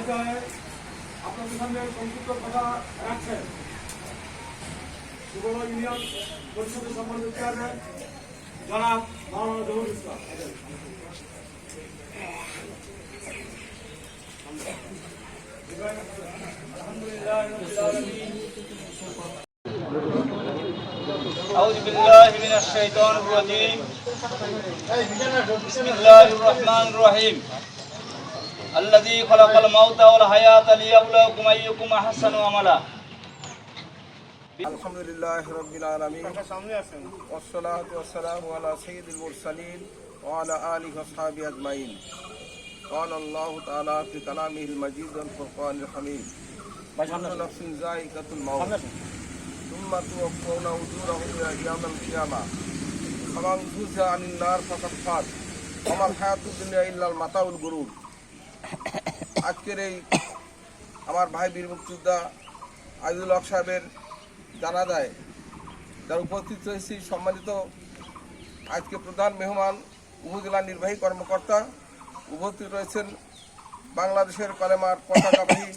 পর্যায়ে আপনাদের সামনে সংক্ষিপ্ত কথা রাখছেন সুবর্ণ ইউনিয়ন পরিষদের সম্মানিত চেয়ারম্যান জনাব মাওলানা জহুর ইসলাম আলহামদুলিল্লাহ রাব্বিল আলামিন أعوذ بالله من الشيطان الرجيم بسم الله الرحمن الرحيم الذي خلق الموت والحياة ليبلوكم أيكم أحسن عملا. الحمد لله رب العالمين والصلاة والسلام على سيد المرسلين وعلى آله وصحبه أجمعين. قال الله تعالى في كلامه المجيد والفرقان الحميد. كل نفس ذائقة الموت. ثم توفون أجورهم يوم القيامة. فمن زوج عن النار فقد فات وما الحياة الدنيا إلا المتاع الغرور. আজকের এই আমার ভাই বীর মুক্তিযোদ্ধা আইদুল হক সাহেবের জানা যায় যার উপস্থিত হয়েছি সম্মানিত আজকে প্রধান মেহমান, উপজেলা নির্বাহী কর্মকর্তা উপস্থিত রয়েছেন বাংলাদেশের কলেমার পতাকাবাহী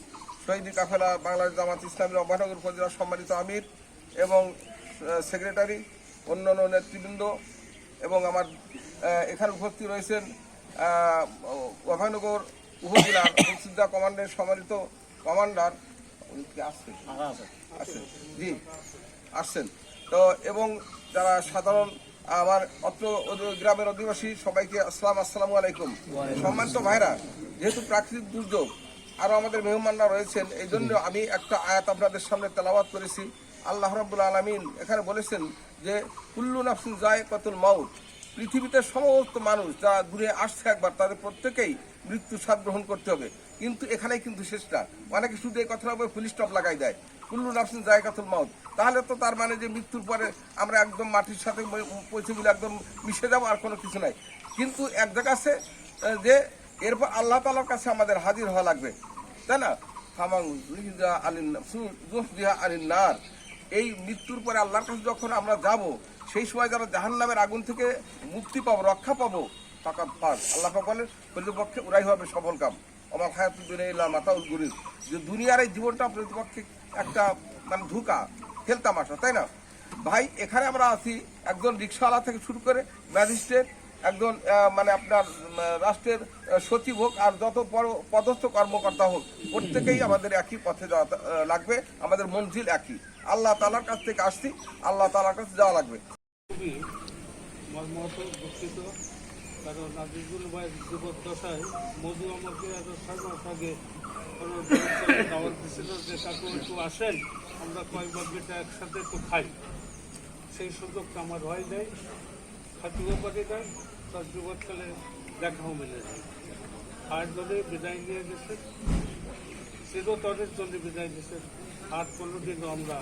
শহীদ কাফেলা বাংলাদেশ জামাত ইসলামী অভয়নগর উপজেলার সম্মানিত আমির এবং সেক্রেটারি, অন্যান্য নেতৃবৃন্দ এবং আমার এখানে উপস্থিত রয়েছেন অভয়নগর উপজেলার মুক্তিযোদ্ধা কমান্ডের সম্মানিত কমান্ডার উনি কি আসছেন? আসছেন। জি আসছেন। তো এবং যারা সাধারণ আমার অত্র গ্রামের অধিবাসী সবাইকে আসসালাম আসসালামু আলাইকুম। সম্মানিত ভাইরা যেহেতু প্রাকৃতিক দুর্যোগ আরও আমাদের মেহমানরা রয়েছেন এই জন্য আমি একটা আয়াত আপনাদের সামনে তেলাওয়াত করেছি। আল্লাহ রাব্বুল আলামিন এখানে বলেছেন যে কুল্লু নাফসিন যায় কতুল মাউত পৃথিবীতে সমস্ত মানুষ যারা দূরে আসছে একবার তাদের প্রত্যেকেই মৃত্যু স্বাদ গ্রহণ করতে হবে। কিন্তু এখানেই কিন্তু শেষটা। অনেকে শুধু এই কথার উপরে ফুল স্টপ লাগাই দেয়। কুল্লু নাফসিন জায়গাতুল মাউত। তাহলে তো তার মানে যে মৃত্যুর পরে আমরা একদম মাটির সাথে পৌঁছে গেলে একদম মিশে যাব আর কোনো কিছু নাই। কিন্তু এক জায়গা আছে যে এরপর আল্লাহ তালার কাছে আমাদের হাজির হওয়া লাগবে। তাই না? জুহিদা আলিন আলিন নার। এই মৃত্যুর পরে আল্লাহর কাছে যখন আমরা যাব, সেই সময় যারা জাহান নামের আগুন থেকে মুক্তি পাবো, রক্ষা পাবো। ফাঁকা পাক আল্লাহ বলেন, প্রতিপক্ষে ওরাই হবে সফল কাম। আমার হায়াত দুনিয়া মাতাউল গুরির যে দুনিয়ার এই জীবনটা প্রতিপক্ষে একটা মানে ধোকা খেলতামাশা তাই না? ভাই, এখানে আমরা আছি একজন রিক্সাওয়ালা থেকে শুরু করে ম্যাজিস্ট্রেট, একজন মানে আপনার রাষ্ট্রের সচিব হোক, আর যত পদস্থ কর্মকর্তা হোক, প্রত্যেকেই আমাদের একই পথে যাওয়া লাগবে। আমাদের মঞ্জিল একই। আল্লাহ তালার কাছ থেকে আসছি, আল্লাহ তালার কাছে যাওয়া লাগবে। কারণ আজিজুল ভাই জীবদ্দশায় মধু আমাকে এত ছয় মাস আগে দাওয়াত দিছিল যে, কাকু, একটু আসেন, আমরা কয়েকবার বেটা একসাথে একটু খাই। সেই সুযোগটা আমার হয় দেয় খাতিও পারি দেয় তার যুবৎকালে দেখাও মিলে যায় আর দলে বিদায় নিয়ে গেছে। চিরতরের জন্য বিদায় দিয়েছেন আর কোনোদিনও আমরা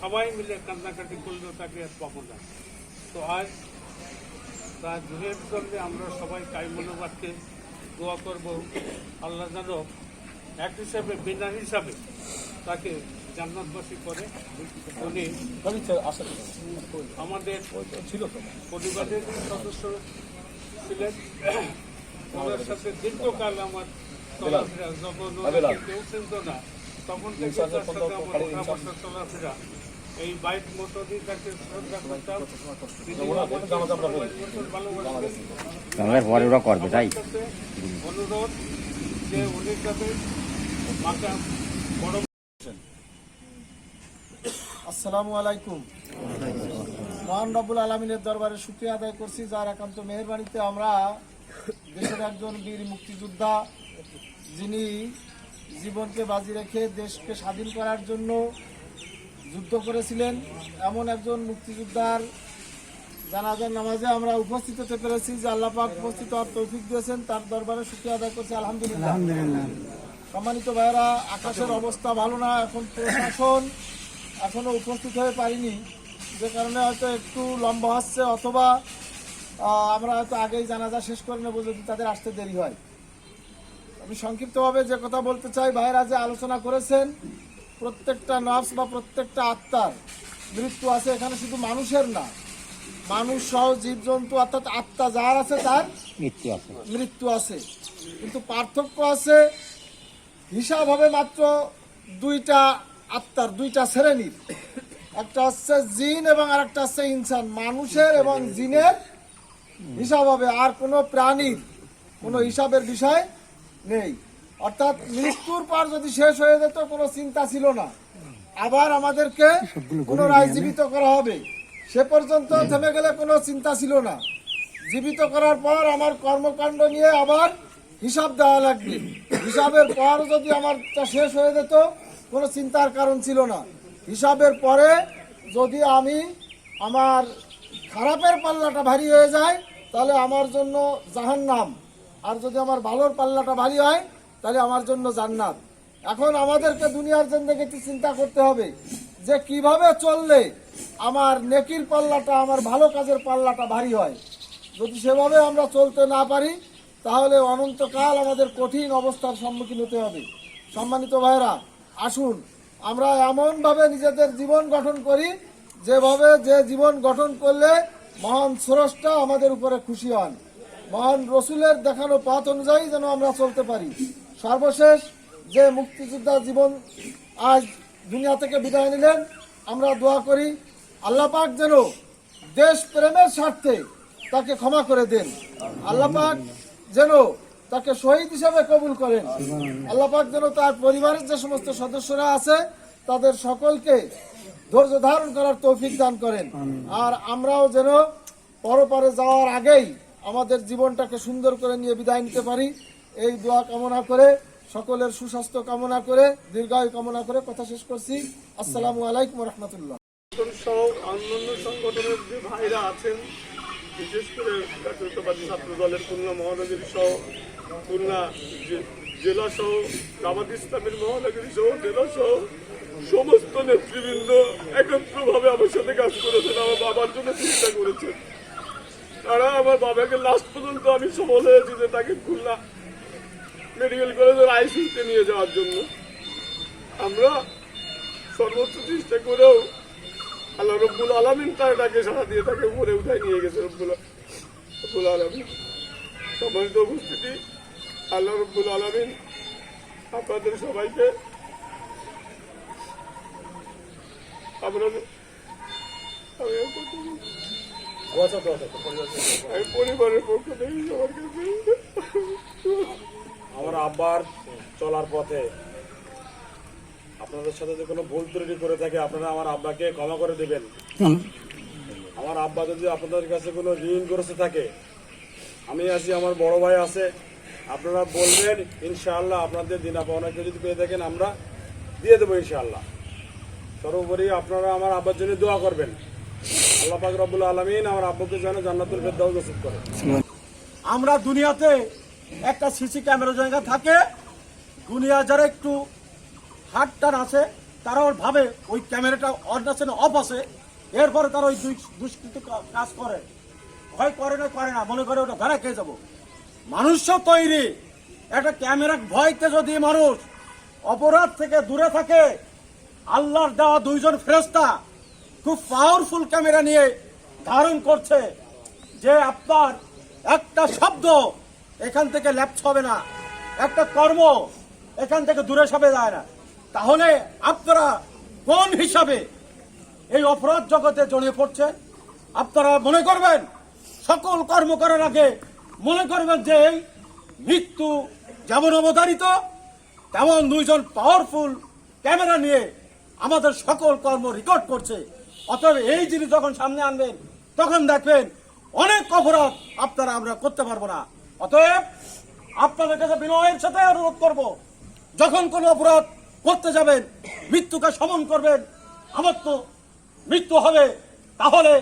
সবাই মিলে কান্নাকাটি করলেও তাকে আর পাবো না। তো আজ তার জুহের জন্য আমরা সবাই কাইমনোবাদকে দোয়া করব। আল্লাহ যেন এক হিসাবে, বিনা হিসাবে তাকে জান্নাতবাসী করে। আমাদের ছিল পরিবারের সদস্য ছিলেন। ওনার সাথে দীর্ঘকাল আমার চলাফেরা, যখন কেউ চিনত না, তখন থেকে তার সাথে আমার চলাফেরা এই বাইক মোটরই তাকে শ্রদ্ধা করতাম। বাংলার পরে ওরা করবে তাই? অনুরোধ যে বড় আসসালামু আলাইকুম। মহান রব্বুল আলমিনের দরবারে শুক্রিয়া আদায় করছি। যার একান্ত মেহরবানিতে আমরা দেশের একজন বীর মুক্তিযোদ্ধা যিনি জীবনকে বাজি রেখে দেশকে স্বাধীন করার জন্য যুদ্ধ করেছিলেন। এমন একজন মুক্তিযোদ্ধার জানাজার নামাজে আমরা উপস্থিত হতে পেরেছি যে আল্লাহ পাক উপস্থিত হওয়ার তৌফিক দিয়েছেন। তার দরবারে শুক্রিয়া আদায় করছি আলহামদুলিল্লাহ। সম্মানিত ভাইরা আকাশের অবস্থা ভালো না এখন প্রশাসন এখনও উপস্থিত হয়ে পারিনি। যে কারণে হয়তো একটু লম্বা হচ্ছে অথবা আমরা হয়তো আগেই জানাজা শেষ করে নেব যদি তাদের আসতে দেরি হয়। আমি সংক্ষিপ্তভাবে যে কথা বলতে চাই ভাইরা যে আলোচনা করেছেন প্রত্যেকটা নার্স বা প্রত্যেকটা আত্মার মৃত্যু আছে এখানে শুধু মানুষের না। মানুষ সহ জীবজন্তু অর্থাৎ আত্মা যার আছে তার মৃত্যু আছে। মৃত্যু আছে। কিন্তু পার্থক্য আছে হিসাব হবে মাত্র দুইটা আত্মার দুইটা শ্রেণির। একটা হচ্ছে জিন এবং আর একটা হচ্ছে ইনসান। মানুষের এবং জিনের হিসাব হবে। আর কোনো প্রাণীর কোনো হিসাবের বিষয় নেই। অর্থাৎ মৃত্যুর পর যদি শেষ হয়ে যেত কোনো চিন্তা ছিল না। আবার আমাদেরকে পুনরায় জীবিত করা হবে। সে পর্যন্ত থেমে গেলে কোনো চিন্তা ছিল না। জীবিত করার পর আমার কর্মকাণ্ড নিয়ে আবার হিসাব দেওয়া লাগবে। হিসাবের পর যদি আমার তা শেষ হয়ে যেত কোনো চিন্তার কারণ ছিল না। হিসাবের পরে যদি আমি আমার খারাপের পাল্লাটা ভারী হয়ে যায় তাহলে আমার জন্য জাহান্নাম। আর যদি আমার ভালোর পাল্লাটা ভারী হয় তাহলে আমার জন্য জান্নাত। এখন আমাদেরকে দুনিয়ার জিন্দগিতে চিন্তা করতে হবে, যে কীভাবে চললে আমার নেকির পাল্লাটা, আমার ভালো কাজের পাল্লাটা ভারী হয়। যদি সেভাবে আমরা চলতে না পারি, তাহলে অনন্তকাল আমাদের কঠিন অবস্থার সম্মুখীন হতে হবে। সম্মানিত ভাইরা আসুন, আমরা এমনভাবে নিজেদের জীবন গঠন করি, যেভাবে যে জীবন গঠন করলে মহান স্রষ্টা আমাদের উপরে খুশি হন। মহান রসুলের দেখানো পথ অনুযায়ী যেন আমরা চলতে পারি। সর্বশেষ যে মুক্তিযোদ্ধা জীবন আজ দুনিয়া থেকে বিদায় নিলেন, আমরা দোয়া করি আল্লাহ পাক যেন দেশ প্রেমের স্বার্থে তাকে ক্ষমা করে দেন। আল্লাহ পাক যেন তাকে শহীদ হিসাবে কবুল করেন। আল্লাহ পাক যেন তার পরিবারের যে সমস্ত সদস্যরা আছে, তাদের সকলকে ধৈর্য ধারণ করার তৌফিক দান করেন। আর আমরাও যেন পরপারে যাওয়ার আগেই আমাদের জীবনটাকে সুন্দর করে নিয়ে বিদায় নিতে পারি। এই দোয়া কামনা করে, সকলের সুস্বাস্থ্য কামনা করে, দীর্ঘায়ু কামনা করে কথা শেষ করছি। আসসালামু আলাইকুম রহমতুল্লাহ সংগঠনের যে ভাইরা আছেন জেলা সমস্ত নেতৃবৃন্দ একত্রভাবে আমার সাথে কাজ করেছেন, আমার বাবার জন্য চিন্তা করেছেন। তারা আমার বাবাকে লাস্ট পর্যন্ত আমি সফল হয়েছি যে তাকে খুলনা মেডিকেল কলেজের আইসিউতে নিয়ে যাওয়ার জন্য। আমরা সর্বোচ্চ চেষ্টা করেও আল্লাহ রব্বুল আলমিন তার ডাকে সারা দিয়ে তাকে উপরে উঠায় নিয়ে গেছে রব্বুল রব্বুল আলমিন। সম্মানিত উপস্থিতি আল্লাহ রব্বুল আলমিন আপনাদের সবাইকে পরিবারের পক্ষ থেকে সবার কাছে আমার আব্বার চলার পথে। আপনাদের সাথে যদি কোনো ভুল ত্রুটি করে থাকে আপনারা আমার আব্বাকে ক্ষমা করে দেবেন। আমার আব্বা যদি আপনাদের কাছে কোনো ঋণ করেছে থাকে আমি আছি আমার বড় ভাই আছে আপনারা বলবেন ইনশাআল্লাহ আপনাদের দিনা পাওনাকে যদি পেয়ে থাকেন আমরা দিয়ে দেবো ইনশাআল্লাহ। সর্বোপরি আপনারা আমার আব্বার জন্য দোয়া করবেন। আল্লাহ পাক রব্বুল আলমিন আমার আব্বুকে যেন জান্নাতুল ফেরদাউস নসিব করে। আমরা দুনিয়াতে একটা সিসি ক্যামেরা জায়গা থাকে। দুনিয়া যারা একটু হাট টান আছে, তারা ওর ভাবে ওই ক্যামেরাটা অন আছে না অফ আছে। এরপরে তারা ওই দুষ্কৃত কাজ করে। ভয় করে না করে না, মনে করে ওটা ধরা খেয়ে যাব। মানুষও তৈরি। একটা ক্যামেরা ভয়তে যদি মানুষ অপরাধ থেকে দূরে থাকে, আল্লাহর দেওয়া দুইজন ফেরেস্তা খুব পাওয়ারফুল ক্যামেরা নিয়ে ধারণ করছে যে আপনার একটা শব্দ এখান থেকে ল্যাপস হবে না। একটা কর্ম এখান থেকে দূরে সবে যায় না। তাহলে আপনারা কোন হিসাবে এই অপরাধ জগতে জড়িয়ে পড়ছে? আপনারা মনে করবেন, সকল কর্ম করার আগে মনে করবেন যে এই মৃত্যু যেমন অবধারিত, তেমন দুইজন পাওয়ারফুল ক্যামেরা নিয়ে আমাদের সকল কর্ম রেকর্ড করছে। অতএব এই জিনিস যখন সামনে আনবেন, তখন দেখবেন অনেক অপরাধ আপনারা আমরা করতে পারব না। অতএব আপনাদের কাছে বিনয়ের সাথে অনুরোধ করব, যখন কোনো অপরাধ করতে যাবেন, মৃত্যুকে সমন করবেন, আমার তো মৃত্যু হবে, তাহলে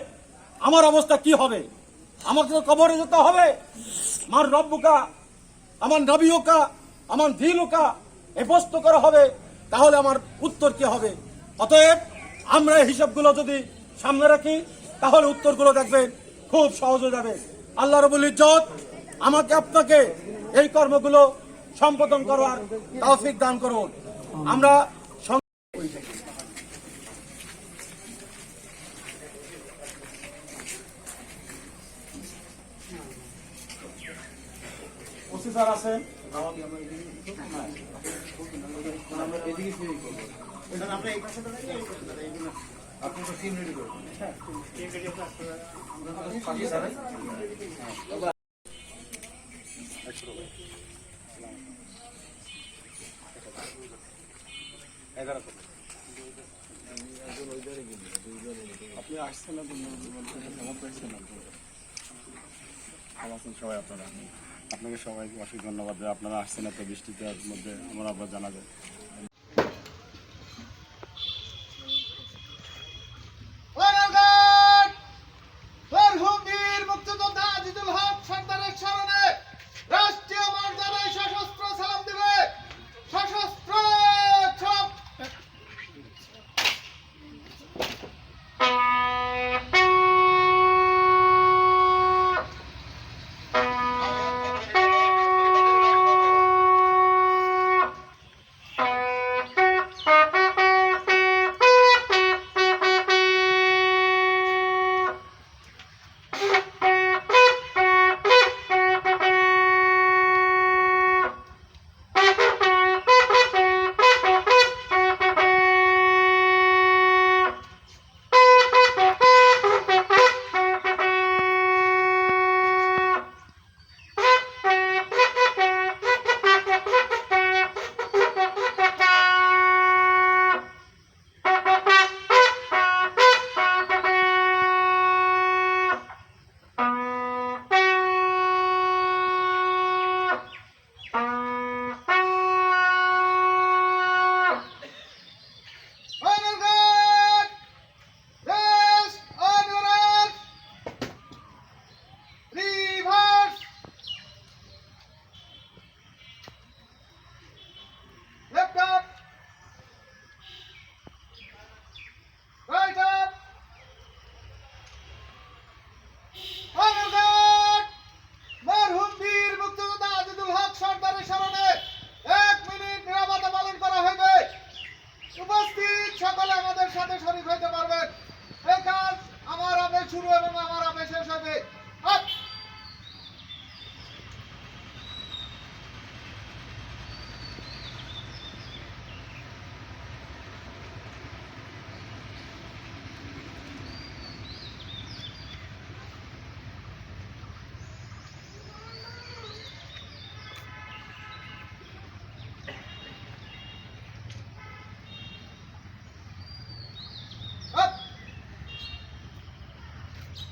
আমার অবস্থা কি হবে? আমাকে তো কবরে যেতে হবে। আমার রব্বুকা, আমার নবীকা আমার দিলুকা এ প্রশ্ন করা হবে, তাহলে আমার উত্তর কি হবে? অতএব আমরা এই হিসাবগুলো যদি সামনে রাখি, তাহলে উত্তরগুলো দেখবেন খুব সহজ হয়ে যাবে। আল্লাহ রবুল ইজ্জত আমাকে আপনাকে এই কর্মগুলো সম্পাদন করার তৌফিক দান করুন। আমরা আপনি তো টিম রেডি করবেন। আপনাকে আপনি আসছেন না সবাই আপনারা? আপনাকে সবাইকে অসংখ্য ধন্যবাদ আপনারা আসছেন এত বৃষ্টিতে মধ্যে আমার আবার জানা যায়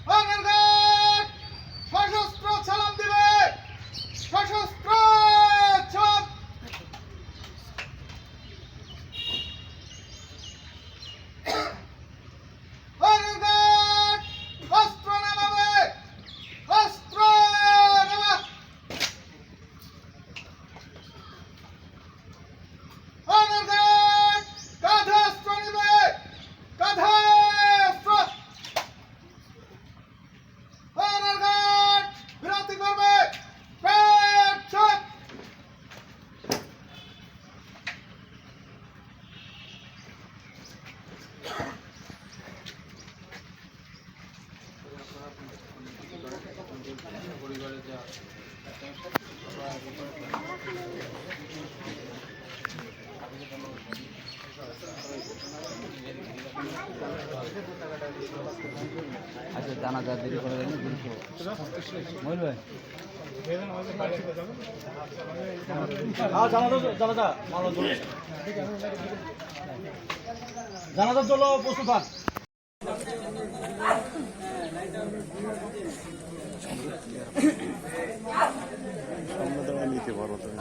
ಹೋಗಿ আচ্ছা জানা যা দেরি করে দেবেন দুশো মহিল ভাই। পশু জন্য প্রস্তুত হন। নিতে পারো তুমি